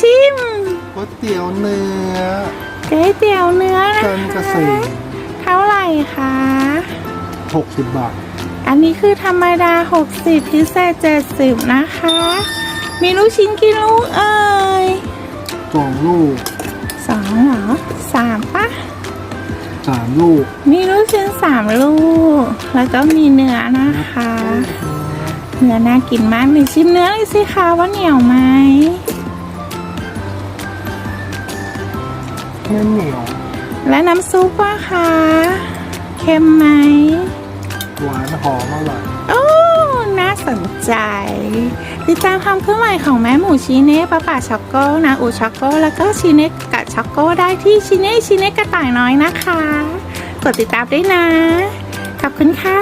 ชิมก๋วยเตี๋ยวเนื้อก๋วยเตี๋ยวเนื้อนะจันทร์เกคะษมเท่าไหร่คะ60 บาท อันนี้คือธรรมดา 60 พิเศษ 70 นะคะ มีลูกชิ้นกี่ลูกเอ่ย2ลูกสองเหรอสามปะ3ลูก มีลูกชิ้นสามลูก แล้วก็มีเนื้อนะคะ เนื้อน่ากินมากเลยชิมเนื้อเลยสิคะว่าเหนียวไหม ไม่เหนียว และน้ำซุปว่าคะเค็มไหมหวานหอมอร่อยโอ้น่าสนใจ ติดตามความเคลื่อนไหวของแม่หมูชีเน่ปะป่าช็อกโก้นะอูช็อกโก้แล้วก็ชีเน่กะช็อกโก้ได้ที่ชีเน่ชีเน่กระต่ายน้อยนะคะ กดติดตามด้วยนะ ขอบคุณค่ะ